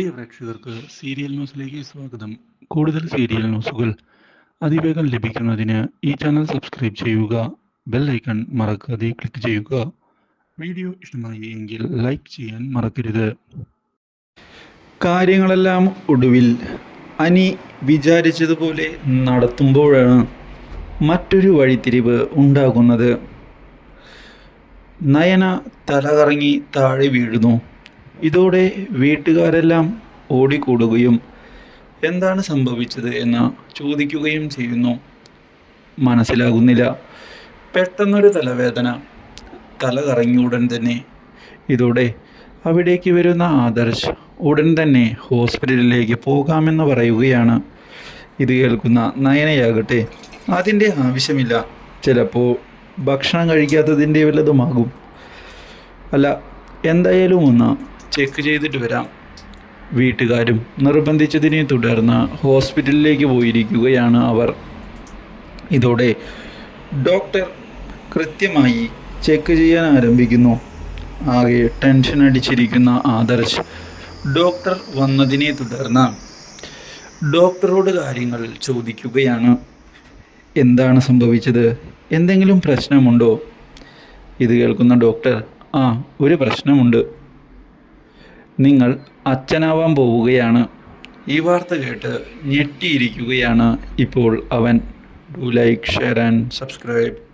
പ്രിയ പ്രേക്ഷകർക്ക് സീരിയൽ ന്യൂസിലേക്ക് സ്വാഗതം. കൂടുതൽ സീരിയൽ ന്യൂസുകൾ അതിവേഗം ലഭിക്കുന്നതിന് ഈ ചാനൽ സബ്സ്ക്രൈബ് ചെയ്യുക ബെൽ ഐക്കൺ മറക്കാതെ ക്ലിക്ക് ചെയ്യുക. വീഡിയോ ഇഷ്ടമായി എങ്കിൽ ലൈക്ക് ചെയ്യാൻ മറക്കരുത്. കാര്യങ്ങളെല്ലാം ഒടുവിൽ അനി വിചാരിച്ചതുപോലെ നടത്തുമ്പോഴാണ് മറ്റൊരു വഴിത്തിരിവ് ഉണ്ടാകുന്നത്. നയന തലകറങ്ങി താഴെ വീഴുന്നു. ഇതോടെ വീട്ടുകാരെല്ലാം ഓടിക്കൂടുകയും എന്താണ് സംഭവിച്ചത് എന്ന് ചോദിക്കുകയും ചെയ്യുന്നു. മനസ്സിലാകുന്നില്ല. പെട്ടെന്നൊരു തലവേദന. തല കറങ്ങിയ ഉടൻ തന്നെ. ഇതോടെ അവിടേക്ക് വരുന്ന ആദർശ് ഉടൻ തന്നെ ഹോസ്പിറ്റലിലേക്ക് പോകാമെന്ന് പറയുകയാണ്. ഇത് കേൾക്കുന്ന നയനയാകട്ടെ അതിന്റെ ആവശ്യമില്ല. ചിലപ്പോൾ ഭക്ഷണം കഴിക്കാത്തതിന്റെ വല്ലതുമാകും. അല്ല എന്തായാലും ഒന്ന് ചെക്ക് ചെയ്തിട്ട് വരാം. വീട്ടുകാരും നിർബന്ധിച്ചതിനെ തുടർന്ന് ഹോസ്പിറ്റലിലേക്ക് പോയിരിക്കുകയാണ് അവർ. ഇതോടെ ഡോക്ടർ കൃത്യമായി ചെക്ക് ചെയ്യാൻ ആരംഭിക്കുന്നു. ആകെ ടെൻഷൻ അടിച്ചിരിക്കുന്ന ആദർശ് ഡോക്ടർ വന്നതിനെ തുടർന്ന് ഡോക്ടറോട് കാര്യങ്ങൾ ചോദിക്കുകയാണ്. എന്താണ് സംഭവിച്ചത്? എന്തെങ്കിലും പ്രശ്നമുണ്ടോ? ഇത് കേൾക്കുന്ന ഡോക്ടർ ആ ഒരു പ്രശ്നമുണ്ട്. നിങ്ങൾ അച്ഛനാവാൻ പോവുകയാണ്. ഈ വാർത്ത കേട്ട് ഞെട്ടിയിരിക്കുകയാണ് ഇപ്പോൾ അവൻ. Do like share and subscribe.